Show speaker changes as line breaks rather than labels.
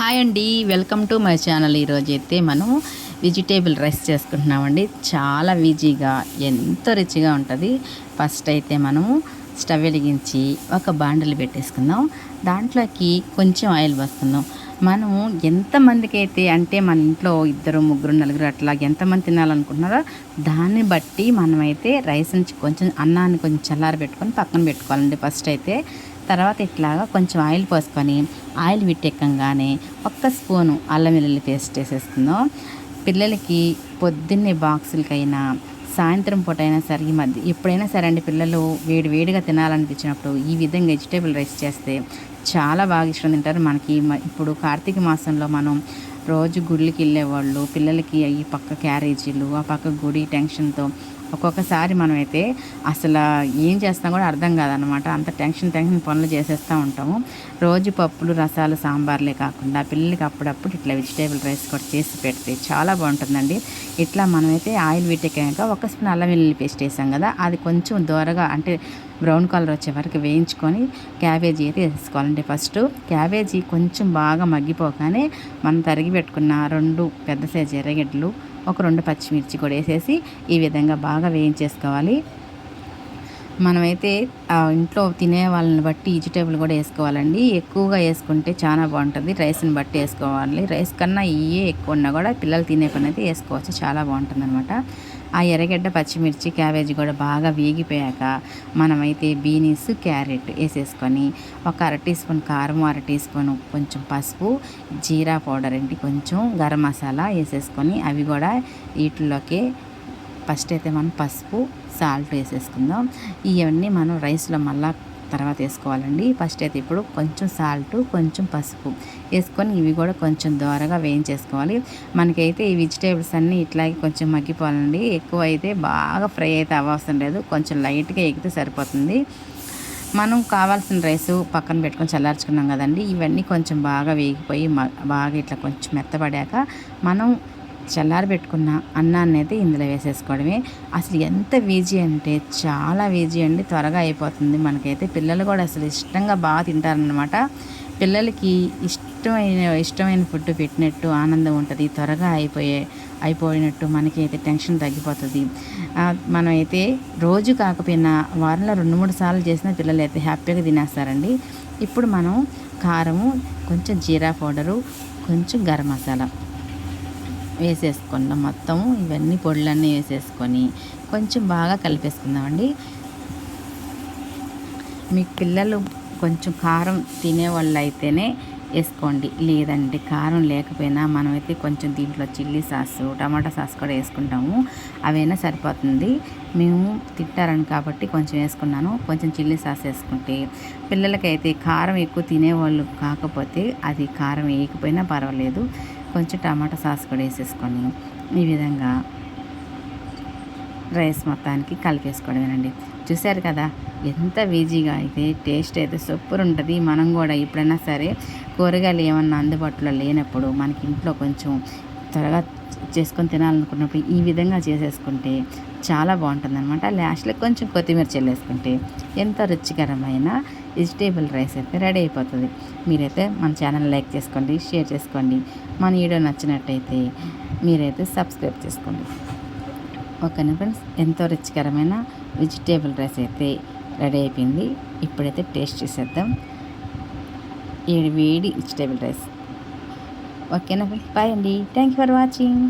Hi అండి welcome to my channel. ఈరోజు అయితే మనం వెజిటేబుల్ రైస్ చేసుకుంటున్నామండి. చాలా ఈజీగా ఎంతో రుచిగా ఉంటుంది. ఫస్ట్ అయితే మనము స్టవ్ వెలిగించి ఒక బాండలు పెట్టేసుకుందాం. దాంట్లోకి కొంచెం ఆయిల్ వస్తున్నాం మనము ఎంతమందికి అయితే అంటే మన ఇంట్లో ఇద్దరు ముగ్గురు నలుగురు అట్లా ఎంతమంది తినాలనుకుంటున్నారో దాన్ని బట్టి మనమైతే రైస్ నుంచి కొంచెం అన్నాన్ని కొంచెం చల్లారి పెట్టుకొని పక్కన పెట్టుకోవాలండి. ఫస్ట్ అయితే తర్వాత ఇట్లాగా కొంచెం ఆయిల్ పోసుకొని ఆయిల్ విట్టెక్కగానే ఒక్క స్పూను అల్లం వెల్లుల్లి పేస్ట్ వేసేసుకుందాం. పిల్లలకి పొద్దున్నే బాక్సులకైనా సాయంత్రం పూట అయినా సరే ఈ మధ్య ఎప్పుడైనా సరే అండి పిల్లలు వేడి వేడిగా తినాలనిపించినప్పుడు ఈ విధంగా వెజిటేబుల్ రైస్ చేస్తే చాలా బాగా ఇష్టం తింటారు. మనకి ఇప్పుడు కార్తీక మాసంలో మనం రోజు గుళ్ళకి వెళ్ళేవాళ్ళు పిల్లలకి ఈ పక్క క్యారేజీలు ఆ పక్క గుడి టెన్షన్తో ఒక్కొక్కసారి మనమైతే అసలు ఏం చేస్తాం కూడా అర్థం కాదనమాట అంత టెన్షన్ టెన్షన్ పనులు చేసేస్తూ ఉంటాము. రోజు పప్పులు రసాలు సాంబార్లే కాకుండా పిల్లలకి అప్పుడప్పుడు ఇట్లా వెజిటేబుల్ రైస్ కూడా చేసి పెడితే చాలా బాగుంటుందండి. ఇట్లా మనమైతే ఆయిల్ వీటెక్కాక ఒక స్పూన్ అల్లం వెల్లుల్లి పేస్ట్ వేసాం కదా అది కొంచెం దూరగా అంటే బ్రౌన్ కలర్ వచ్చే వరకు వేయించుకొని క్యాబేజీ అయితే వేసుకోవాలండి ఫస్ట్. క్యాబేజీ కొంచెం బాగా మగ్గిపోగానే మనం తరిగి పెట్టుకున్న రెండు పెద్ద సైజు ఎర్రగడ్డలు ఒక రెండు పచ్చిమిర్చి కూడా వేసేసి ఈ విధంగా బాగా వేయించేసుకోవాలి. మనమైతే ఇంట్లో తినే వాళ్ళని బట్టి వెజిటేబుల్ కూడా వేసుకోవాలండి. ఎక్కువగా వేసుకుంటే చాలా బాగుంటుంది. రైస్ని బట్టి వేసుకోవాలి. రైస్ కన్నా ఇవే ఎక్కువ ఉన్నా కూడా పిల్లలు తినే పని అయితే వేసుకోవచ్చు. చాలా బాగుంటుంది అనమాట ఆ ఎర్రగడ్డ పచ్చిమిర్చి క్యాబేజీ కూడా బాగా వేగిపోయాక మనమైతే బీనీస్ క్యారెట్ వేసేసుకొని ఒక అర టీ స్పూన్ కారం అర టీ స్పూన్ కొంచెం పసుపు జీరా పౌడర్ ఏంటి కొంచెం గరం మసాలా వేసేసుకొని అవి కూడా వీటిలోకి ఫస్ట్ అయితే మనం పసుపు సాల్ట్ వేసేసుకుందాం. ఇవన్నీ మనం రైస్లో మళ్ళా తర్వాత వేసుకోవాలండి. ఫస్ట్ అయితే ఇప్పుడు కొంచెం సాల్ట్ కొంచెం పసుపు వేసుకొని ఇవి కూడా కొంచెం దోరగా వేయించేసుకోవాలి. మనకైతే ఈ వెజిటేబుల్స్ అన్నీ ఇట్లాగే కొంచెం మగ్గిపోవాలండి. ఎక్కువ అయితే బాగా ఫ్రై అయితే అవ్వవసరం లేదు. కొంచెం లైట్గా ఎగితే సరిపోతుంది. మనం కావాల్సిన రైస్ పక్కన పెట్టుకొని చల్లార్చుకున్నాం కదండి. ఇవన్నీ కొంచెం బాగా వేగిపోయి బాగా ఇట్లా కొంచెం మెత్తపడాక మనం చల్లారి పెట్టుకున్న అన్నాన్ని అయితే ఇందులో వేసేసుకోవడమే. అసలు ఎంత వీజీ అంటే చాలా వీజీ అండి. త్వరగా అయిపోతుంది మనకైతే. పిల్లలు కూడా అసలు ఇష్టంగా బాగా తింటారనమాట పిల్లలకి ఇష్టమైన ఇష్టమైన ఫుడ్ పెట్టినట్టు ఆనందం ఉంటుంది. త్వరగా అయిపోయే అయిపోయినట్టు మనకి అయితే టెన్షన్ తగ్గిపోతుంది. మనమైతే రోజు కాకపోయినా వారంలో రెండు మూడు సార్లు చేసిన పిల్లలు అయితే హ్యాపీగా తినేస్తారండి. ఇప్పుడు మనం కారము కొంచెం జీరా పౌడరు కొంచెం గరం మసాలా. వేసేసుకున్నాం మొత్తం ఇవన్నీ పొడులన్నీ వేసేసుకొని కొంచెం బాగా కలిపేసుకుందామండి. మీ పిల్లలు కొంచెం కారం తినేవాళ్ళు అయితేనే వేసుకోండి. లేదండి కారం లేకపోయినా మనమైతే కొంచెం దీంట్లో చిల్లీ సాస్ టమాటా సాస్ కూడా వేసుకుంటాము. అవైనా సరిపోతుంది. మేము తింటారని కాబట్టి కొంచెం వేసుకున్నాను. కొంచెం చిల్లీ సాస్ వేసుకుంటే పిల్లలకైతే కారం ఎక్కువ తినేవాళ్ళు కాకపోతే అది కారం వేయకపోయినా పర్వాలేదు. కొంచెం టమాటా సాస్ కూడా వేసేసుకొని ఈ విధంగా రైస్ మొత్తానికి కలిపేసుకోవడమేనండి. చూశారు కదా ఎంత ఈజీగా అయితే టేస్ట్ అయితే సూపర్ ఉంటుంది. మనం కూడా ఎప్పుడైనా సరే కూరగాయలు ఏమన్నా అందుబాటులో లేనప్పుడు మనకి ఇంట్లో కొంచెం త్వరగా చేసుకొని తినాలనుకున్నప్పుడు ఈ విధంగా చేసేసుకుంటే చాలా బాగుంటుంది అనమాట లాస్ట్లో కొంచెం కొత్తిమీర చెల్లేసుకుంటే ఎంత రుచికరమైన వెజిటేబుల్ రైస్ అయితే రెడీ అయిపోతుంది. మీరైతే మన ఛానల్ లైక్ చేసుకోండి షేర్ చేసుకోండి. మన వీడియో నచ్చినట్టయితే మీరైతే సబ్స్క్రైబ్ చేసుకోండి. ఓకేనా ఫ్రెండ్స్? ఎంతో రుచికరమైన వెజిటేబుల్ రైస్ అయితే రెడీ అయిపోయింది. ఇప్పుడైతే టేస్ట్ చేసేద్దాం. ఏడు వేడి వెజిటేబుల్ రైస్. ఓకేనా ఫ్రెండ్స్ బాయ్ అండి థ్యాంక్ యూ ఫర్ వాచింగ్